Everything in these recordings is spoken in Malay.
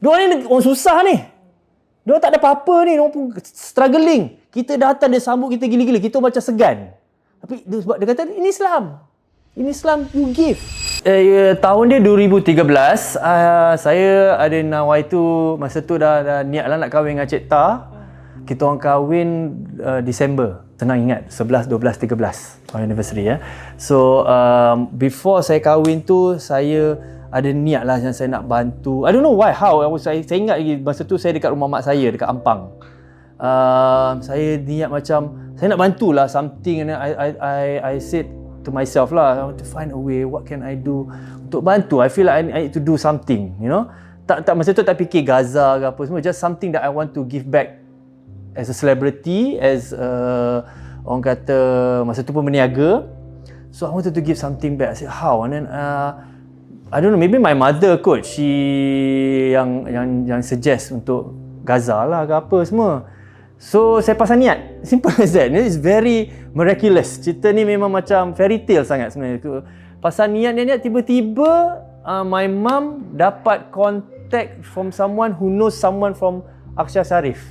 Diorang ni orang susah ni. Diorang tak ada apa-apa ni. Diorang pun struggling. Kita datang dia sambut kita gila-gila. Kita macam segan. Tapi dia, sebab dia kata ini Islam. Ini Islam you give. Eh, tahun dia 2013, uh, saya ada nawai tu masa tu dah, dah niat lah nak kahwin dengan Cik Ta. Kita orang kahwin uh, Disember. Senang ingat 11, 12, 13 our anniversary ya. So um, before saya kahwin tu saya ada niat lah yang saya nak bantu. I don't know why, how. I was, saya, saya ingat lagi masa tu saya dekat rumah mak saya dekat Ampang. Uh, saya niat macam saya nak bantulah something and I I I I said to myself lah I want to find a way what can I do untuk bantu I feel like I need, I need to do something you know tak tak masa tu tak fikir Gaza ke apa semua just something that I want to give back as a celebrity as a, orang kata masa tu pun berniaga so I wanted to give something back I said how and then uh, I don't know maybe my mother kot she yang yang yang suggest untuk Gaza lah ke apa semua. So saya pasang niat. Simple as that. It's very miraculous. Cerita ni memang macam fairy tale sangat sebenarnya. Pasang niat niat Tiba-tiba uh, My mum dapat contact From someone who knows someone from Aksha Sharif.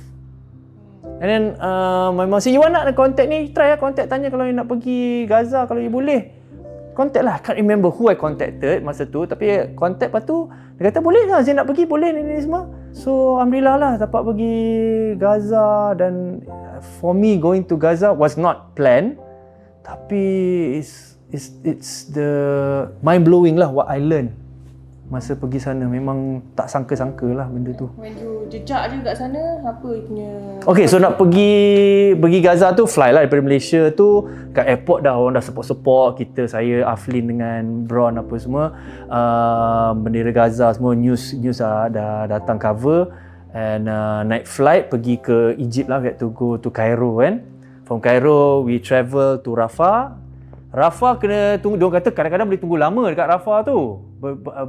And then uh, my mum say You want nak contact ni? Try lah contact Tanya kalau you nak pergi Gaza Kalau you boleh Contact lah. Can't remember who I contacted Masa tu Tapi contact lepas tu Dia kata boleh lah Saya nak pergi Boleh ni, ni semua. So alhamdulillah lah dapat pergi Gaza dan for me going to Gaza was not planned tapi it's it's it's the mind blowing lah what I learn masa pergi sana memang tak sangka-sangka lah benda tu. When you jejak je kat sana, apa punya... Okay, so nak pergi pergi Gaza tu, fly lah daripada Malaysia tu. Kat airport dah orang dah support-support kita, saya, Aflin dengan Bron apa semua. Uh, bendera Gaza semua, news news dah, dah datang cover. And uh, night flight pergi ke Egypt lah, we had to go to Cairo kan. From Cairo, we travel to Rafah. Rafah kena tunggu, dia kata kadang-kadang boleh tunggu lama dekat Rafah tu.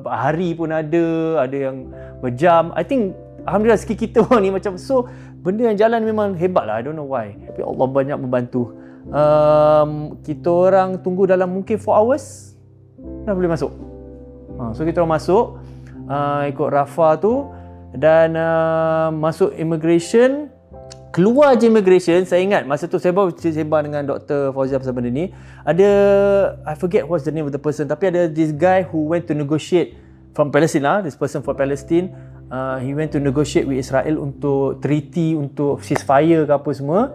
Hari pun ada, ada yang berjam. I think Alhamdulillah sikit kita orang ni macam so benda yang jalan memang hebat lah. I don't know why. Tapi Allah banyak membantu. Um, kita orang tunggu dalam mungkin 4 hours dah boleh masuk. Ha, so kita orang masuk uh, ikut Rafah tu dan uh, masuk immigration keluar je immigration saya ingat masa tu saya baru sembang dengan Dr. Fauzia pasal benda ni. Ada I forget what's the name of the person tapi ada this guy who went to negotiate from Palestine lah this person from Palestine. Uh, he went to negotiate with Israel untuk treaty untuk ceasefire ke apa semua.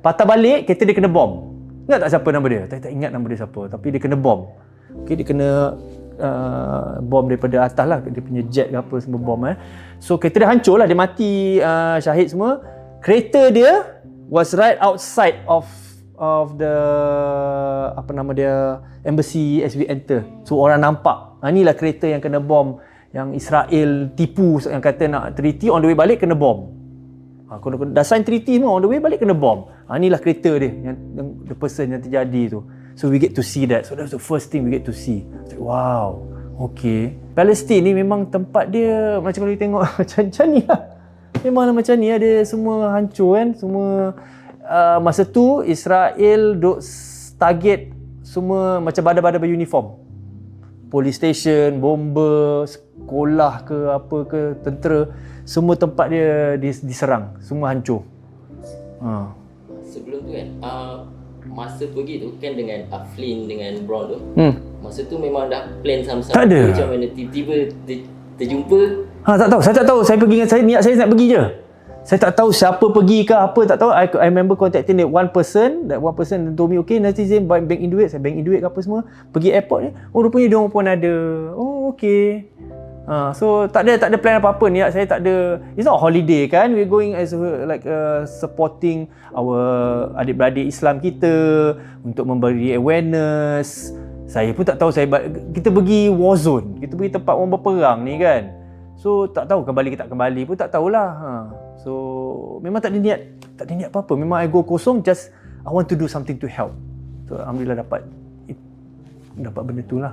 Patah balik kereta dia kena bom. Ingat tak siapa nama dia? Tak, tak ingat nama dia siapa tapi dia kena bom. Okay, dia kena uh, bom daripada atas lah dia punya jet ke apa semua bom eh. So kereta dia hancur lah dia mati uh, syahid semua kereta dia was right outside of of the apa nama dia embassy as we enter. So orang nampak. Ha, inilah kereta yang kena bom yang Israel tipu yang kata nak treaty on the way balik kena bom. Ha, kalau dah sign treaty semua on the way balik kena bom. Ha, inilah kereta dia yang, yang the person yang terjadi tu. So we get to see that. So that's the first thing we get to see. Like, wow. Okay. Palestin ni memang tempat dia macam kalau kita tengok macam-macam ni lah. Memanglah macam ni ada semua hancur kan? Semua uh, masa tu Israel duk target semua macam badan-badan beruniform police station, bomba, sekolah ke apa ke tentera semua tempat dia diserang. Semua hancur. Ha. sebelum tu kan uh, masa pergi tu kan dengan Aflin dengan Brown tu hmm. masa tu memang dah plan sama-sama. Tak ada. Macam mana tiba-tiba ter, terjumpa Ha tak tahu, saya tak tahu. Saya pergi dengan saya niat saya nak pergi je. Saya tak tahu siapa pergi ke apa tak tahu. I, I remember contacting that one person, that one person told me okay nanti saya bank in duit, saya bank in duit ke apa semua. Pergi airport ni, oh rupanya dia pun ada. Oh okay. Ha, so tak ada tak ada plan apa-apa niat saya tak ada. It's not holiday kan. We're going as a, like uh, supporting our adik-beradik Islam kita untuk memberi awareness. Saya pun tak tahu saya kita pergi war zone. Kita pergi tempat orang berperang ni kan. So tak tahu kembali ke tak kembali pun tak tahulah. Ha. So memang tak ada niat tak ada niat apa-apa. Memang I go kosong just I want to do something to help. So alhamdulillah dapat dapat benda tu lah.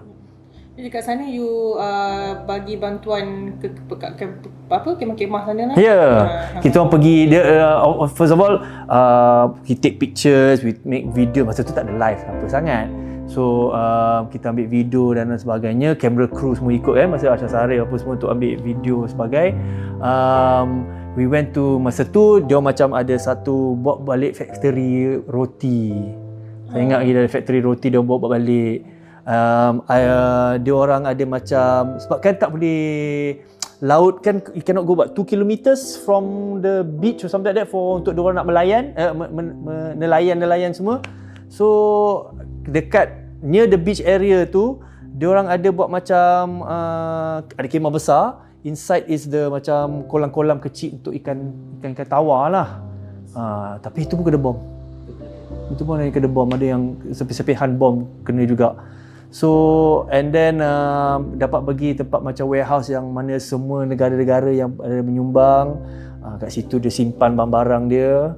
Jadi kat sana you uh, bagi bantuan ke, ke, ke, ke apa kemah-kemah sana lah. Ya. Yeah. Uh, kita orang pergi dia uh, first of all uh, we take pictures, we make video masa tu tak ada live apa sangat. So uh, kita ambil video dan sebagainya. Camera crew semua ikut kan Masa Asha Sari apa semua untuk ambil video sebagai. Um, We went to Masa tu dia macam ada satu Bawa balik factory roti. Saya ingat lagi dari factory roti dia bawa balik. Um, uh, Dia orang ada macam Sebab kan tak boleh Laut kan you cannot go back 2 kilometers from the beach or something like that for untuk dia orang nak melayan me, me, me, nelayan-nelayan semua. So dekat near the beach area tu dia orang ada buat macam uh, ada kemah besar. Inside is the macam kolam-kolam kecil untuk ikan ikan-ikan tawar lah. Uh, tapi itu pun kena bom. Itu pun ada yang kena bom. Ada yang sepi-sepihan bom kena juga. So and then uh, dapat pergi tempat macam warehouse yang mana semua negara-negara yang ada menyumbang. Uh, kat situ dia simpan barang-barang dia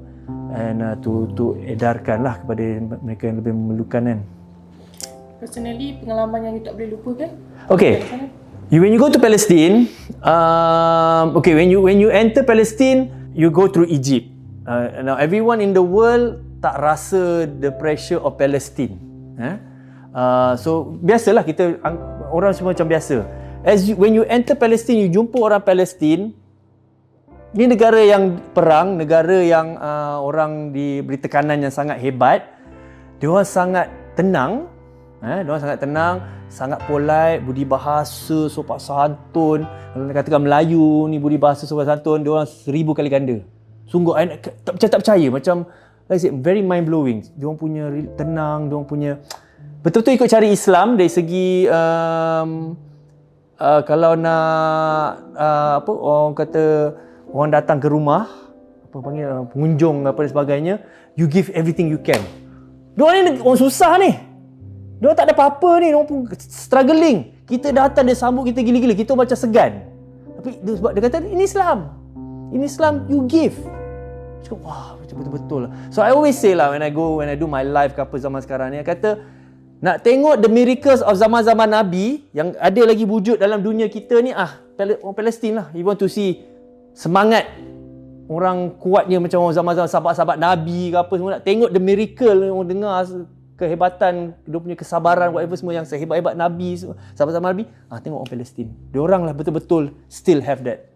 and uh, tu tu edarkan lah kepada mereka yang lebih memerlukan kan Personally, pengalaman yang you tak boleh lupa kan? Okay. You, when you go to Palestine, um, okay, when you when you enter Palestine, you go through Egypt. Uh, now everyone in the world tak rasa the pressure of Palestine. Eh? Uh, so biasalah kita orang semua macam biasa. As you, when you enter Palestine, you jumpa orang Palestine. Ini negara yang perang, negara yang uh, orang diberi tekanan yang sangat hebat. Dia orang sangat tenang, Eh, dia orang sangat tenang, sangat polite, budi bahasa, sopan santun. Kalau nak katakan Melayu ni budi bahasa sopan santun, dia orang seribu kali ganda. Sungguh, I, tak, macam tak percaya. Macam, like I said, very mind blowing. Dia orang punya tenang, dia orang punya... Betul-betul ikut cari Islam dari segi... Um, uh, kalau nak... Uh, apa orang kata... Orang datang ke rumah, apa panggil, uh, pengunjung apa dan sebagainya, you give everything you can. Dia ni orang susah ni. Dia tak ada apa-apa ni, dia pun struggling. Kita datang dia sambut kita gila-gila, kita macam segan. Tapi dia sebab dia kata ini Islam. Ini Islam you give. Cakap wah macam betul-betul lah. So I always say lah when I go when I do my live ke apa zaman sekarang ni, I kata nak tengok the miracles of zaman-zaman Nabi yang ada lagi wujud dalam dunia kita ni ah orang Palestin lah. You want to see semangat. Orang kuatnya macam orang zaman-zaman sahabat-sahabat Nabi ke apa semua nak tengok the miracle orang dengar kehebatan dia punya kesabaran whatever semua yang sehebat-hebat nabi sahabat-sahabat nabi ah tengok orang Palestin. Dia orang lah betul-betul still have that